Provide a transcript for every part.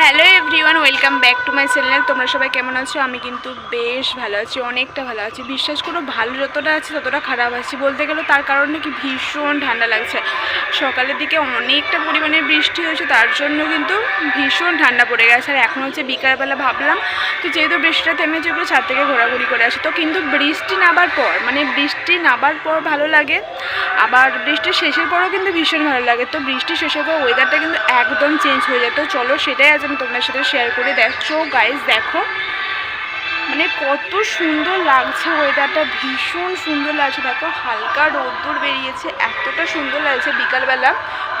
Hello everyone, welcome back to my channel. তোমরা সবাই কেমন আছো? আমি কিন্তু বেশ ভালো আছি, অনেকটা ভালো আছি। বিশ্বাস করো, ভালো যতটা আছে ততটা খারাপ আছি। বলতে গেলে তার কারণে কি ভীষণ ঠান্ডা লাগছে। সকালের দিকে অনেকটা পরিমাণে বৃষ্টি হয়েছে, তার জন্য কিন্তু ভীষণ ঠান্ডা পড়ে গেছে। আর এখন হচ্ছে বিকালবেলা ভাবলাম তো যেহেতু বৃষ্টিটা থেমেছে পুরো ছাদ থেকে ঘোরাঘুরি করে আসি। তো কিন্তু বৃষ্টি নাবার পর মানে বৃষ্টি নাবার পর ভালো লাগে, আবার বৃষ্টির শেষের পরও কিন্তু ভীষণ ভালো লাগে। তো বৃষ্টি শেষের পর ওয়েদারটা কিন্তু একদম চেঞ্জ হয়ে যায়। তো চলো সেটাই আজ আমি তোমার সাথে শেয়ার করে। দেখছ গাইজ দেখো মানে কত সুন্দর লাগছে ওয়েদারটা ভীষণ সুন্দর লাগছে। দেখো, হালকা রোদ্দুর বেরিয়েছে, এতটা সুন্দর লাগছে বিকালবেলা।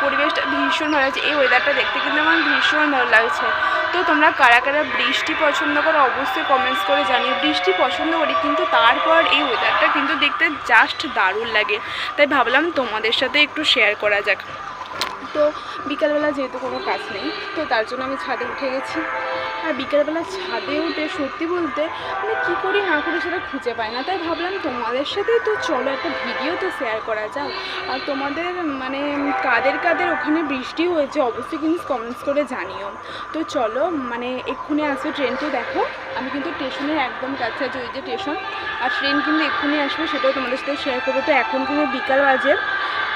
পরিবেশটা ভীষণ ভালো লাগছে। এই ওয়েদারটা দেখতে কিন্তু আমার ভীষণ ভালো লাগছে। তো তোমরা কারা কারা বৃষ্টি পছন্দ করো, অবশ্যই কমেন্টস করে জানিও। বৃষ্টি পছন্দ করি, কিন্তু তারপর এই ওয়েদারটা কিন্তু দেখতে জাস্ট দারুণ লাগে। তাই ভাবলাম তোমাদের সাথে একটু শেয়ার করা যাক। তো বিকালবেলা যেহেতু কোনো কাজ নেই, তো তার জন্য আমি ছাদে উঠে গেছি। আর বিকালবেলা ছাদে উঠে সত্যি বলতে মানে কী করি না করি সেটা খুঁজে পাই না। তাই ভাবলাম তোমাদের সাথেই তো চলো একটা ভিডিও তো শেয়ার করা যাক। আর তোমাদের মানে কাদের কাদের ওখানে বৃষ্টি হয়েছে অবশ্যই কিন্তু কমেন্টস করে জানিও। তো চলো মানে এক্ষুনি আসবে ট্রেনটি দেখো, আমি কিন্তু স্টেশনের একদম কাছে আছি ওই যে স্টেশন আর ট্রেন কিন্তু এক্ষুনি আসবে সেটাও তোমাদের সাথে শেয়ার করব। তো এখন কিন্তু বিকাল বাজে।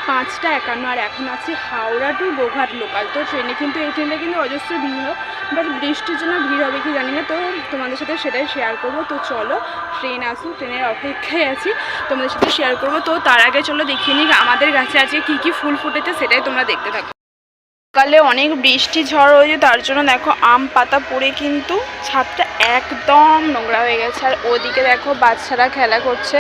পাঁচটা একান্ন, আর এখন আছে হাওড়া টু গোঘাট লোকাল তো ট্রেনে কিন্তু, এই ট্রেনে কিন্তু অজস্র ভিড় হয় বাট বৃষ্টির জন্য ভিড় হবে কি জানি না, তো তোমাদের সাথে সেটাই শেয়ার করব। তো চলো ট্রেন আসুক ট্রেনের অপেক্ষায় আছি, তোমাদের সাথে শেয়ার করব। তো তার আগে চলো দেখিয়ে নিই, আমাদের গাছে আছে কি কি ফুল ফুটেছে, সেটাই তোমরা দেখতে থাকো। সকালে অনেক বৃষ্টি ঝড় হয়েছে, তার জন্য দেখো আম পাতা পড়ে কিন্তু ছাদটা একদম নোংরা হয়ে গেছে। আর ওদিকে দেখো বাচ্চারা খেলা করছে,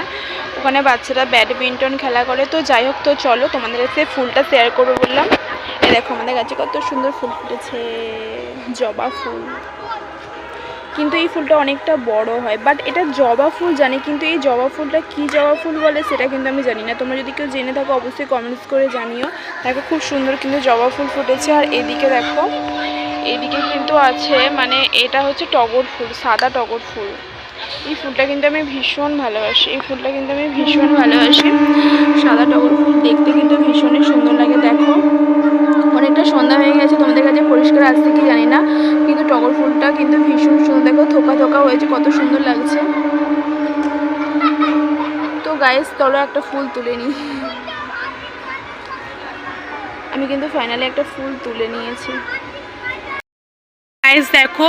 ওখানে বাচ্চারা ব্যাডমিন্টন খেলা করে। তো যাই হোক, তো চলো তোমাদের কাছে ফুলটা শেয়ার করব বললাম। এ দেখো আমাদের কাছে কত সুন্দর ফুল ফুটেছে, জবা ফুল। কিন্তু এই ফুলটা অনেকটা বড় হয়। বাট এটা জবা ফুল জানি, কিন্তু এই জবা ফুলটা কি জবা ফুল বলে সেটা কিন্তু আমি জানি না। তোমরা যদি কেউ জেনে থাকো, অবশ্যই কমেন্টস করে জানিও। দেখো খুব সুন্দর কিন্তু জবা ফুল ফুটেছে। আর এদিকে দেখো, এদিকে কিন্তু আছে মানে এটা হচ্ছে টগর ফুল, সাদা টগর ফুল। এই ফুলটা কিন্তু আমি ভীষণ ভালোবাসি। এই ফুলটা কিন্তু আমি ভীষণ ভালোবাসি। সাদা টগর ফুল দেখতে কিন্তু ভীষণই সুন্দর লাগে। দেখো সন্ধ্যা হয়ে গেছে, তোমাদের কাছে পরিষ্কার আসছে কি জানি না, কিন্তু টগর ফুলটা কিন্তু ভীষণ সুন্দর। দেখো, থোকা থোকা হয়েছে, কত সুন্দর লাগছে। তো গায়ে স্তলে একটা ফুল তুলে নি আমি কিন্তু ফাইনালি একটা ফুল তুলে নিয়েছি। দেখো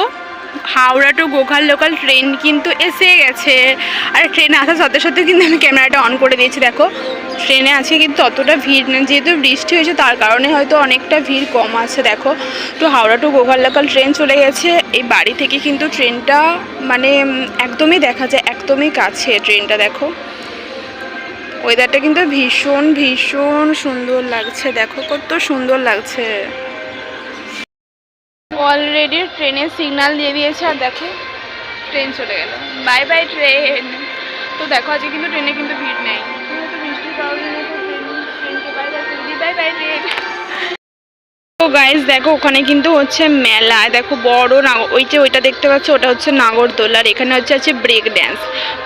Howrah to Goghat local train কিন্তু এসে গেছে। আর ট্রেন আসার সাথে সাথে কিন্তু আমি ক্যামেরাটা অন করে দিয়েছি, দেখো। ট্রেনে আছে কিন্তু অতটা ভিড় না, যেহেতু বৃষ্টি হয়েছে, তার কারণে হয়তো অনেকটা ভিড় কম আছে, দেখো। তো Howrah to Goghat local train চলে গেছে। এই বাড়ি থেকে কিন্তু ট্রেনটা মানে একদমই দেখা যায়, একদমই কাছে ট্রেনটা দেখো। ওয়েদারটা কিন্তু ভীষণ ভীষণ সুন্দর লাগছে, দেখো, কত সুন্দর লাগছে। অলরেডি ট্রেনের সিগন্যাল দিয়ে দিয়েছে, আর দেখো ট্রেন চলে গেল। বাই বাই ট্রেন তো দেখো, আজকে কিন্তু ট্রেনে কিন্তু ভিড় নেই। গাইজ দেখো, ওখানে কিন্তু হচ্ছে মেলা। দেখো, বড় না, ওই যে ওইটা দেখতে পাচ্ছ, ওটা হচ্ছে নাগরদোল, আর এখানে হচ্ছে আছে ব্রেক ড্যান্স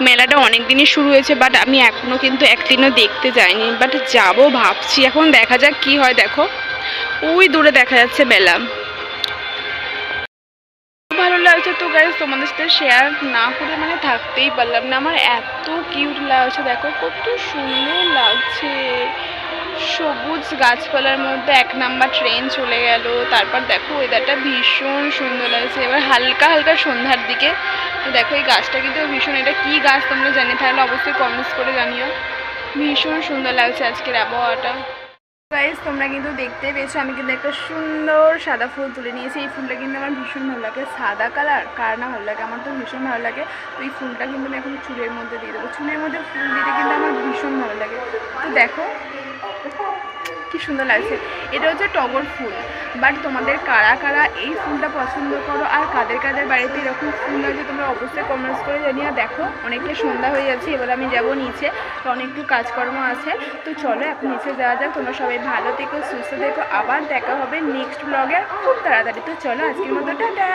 মেলাটা অনেক দিনই শুরু হয়েছে বাট আমি এখনও কিন্তু একদিনও দেখতে যাইনি। বাট যাব, ভাবছি। এখন দেখা যাক কি হয়, দেখো। ওই দূরে দেখা যাচ্ছে মেলা। লাগছে তো গাইজ তোমাদের সাথে শেয়ার না করে মানে থাকতেই পারলাম না। আমার এত কিউট লাগছে, দেখো কত সুন্দর লাগছে। সবুজ গাছপালার মধ্যে এক নাম্বার ট্রেন চলে গেল, তারপর দেখো ওয়েদারটা ভীষণ সুন্দর লাগছে। এবার হালকা হালকা সন্ধ্যার দিকে। দেখো এই গাছটা কিন্তু ভীষণ, এটা কি গাছ তোমরা জানি? তাহলে অবশ্যই কমেন্টস করে জানিও। ভীষণ সুন্দর লাগছে আজকের আবহাওয়াটা। গাইজ তোমরা কিন্তু দেখতে পেয়েছ, আমি কিন্তু একটা সুন্দর সাদা ফুল তুলে নিয়েছি। এই ফুলটা কিন্তু আমার ভীষণ ভালো লাগে। সাদা কালার? কার না ভালো লাগে? আমার তো ভীষণ ভালো লাগে। তো এই ফুলটা কিন্তু আমি এখন চুলের মধ্যে দিয়ে দেবো। চুলের মধ্যে ফুল দিতে কিন্তু আমার ভীষণ ভালো লাগে। তো দেখো। কি সুন্দর লাগছে। এটা হচ্ছে টগর ফুল। বাট তোমাদের কারা কারা এই ফুলটা পছন্দ করো আর কাদের কাদের বাড়িতে এরকম ফুল আছে তোমরা অবশ্যই কমেন্টস করে জানিয়ে দেখো, অনেকটা সন্ধ্যা হয়ে যাচ্ছে, এবার আমি যাব নিচে। কারণ একটু কাজকর্ম আছে। তো চলো, এখন নিচে যাওয়া যাক। তোমরা সবাই ভালো থেকো, সুস্থ থেকো। আবার দেখা হবে নেক্সট ব্লগে খুব তাড়াতাড়ি। তো চলো, আজকের মতো, টাটা!